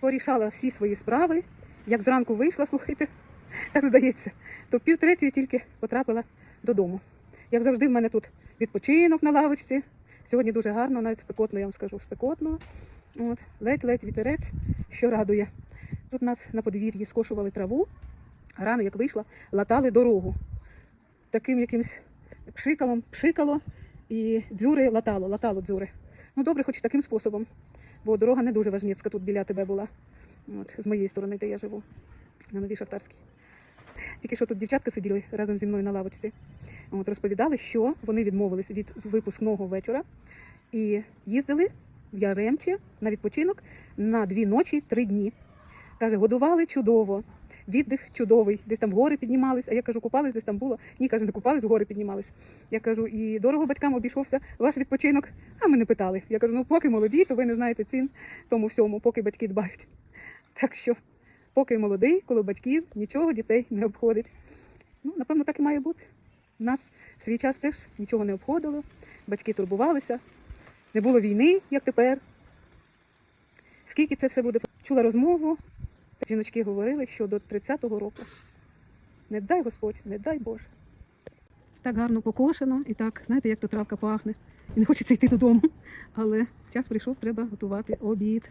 порішала всі свої справи. Як зранку вийшла, слухайте, так здається, то пів третьої тільки потрапила додому. Як завжди, в мене тут відпочинок на лавочці. Сьогодні дуже гарно, навіть спекотно, я вам скажу, спекотно. Ледь-ледь вітерець, що радує. Тут нас на подвір'ї скошували траву, рано, як вийшла, латали дорогу. Таким якимсь пшикалом пшикало і дзюри латало, латало дзюри. Ну добре, хоч таким способом, бо дорога не дуже важніцька тут біля тебе була. От, з моєї сторони, де я живу, на новій шахтарській. Тільки що тут дівчатка сиділи разом зі мною на лавочці. От, розповідали, що вони відмовились від випускного вечора і їздили в Яремче на відпочинок на дві ночі, три дні. Каже, годували чудово, віддих чудовий, десь там гори піднімались. А я кажу, купались, десь там було. Ні, каже, не купались, гори піднімались. Я кажу, і дорого батькам обійшовся ваш відпочинок. А ми не питали. Я кажу, ну поки молоді, то ви не знаєте цін тому всьому, поки батьки дбають. Так що, поки молодий, коло батьків нічого дітей не обходить. Ну, напевно, так і має бути. Нас в свій час теж нічого не обходило, батьки турбувалися, не було війни, як тепер. Скільки це все буде? Чула розмову, жіночки говорили, що до 30-го року. Не дай Господь, не дай Боже. Так гарно покошено і так, знаєте, як то травка пахне. І не хочеться йти додому. Але час прийшов, треба готувати обід.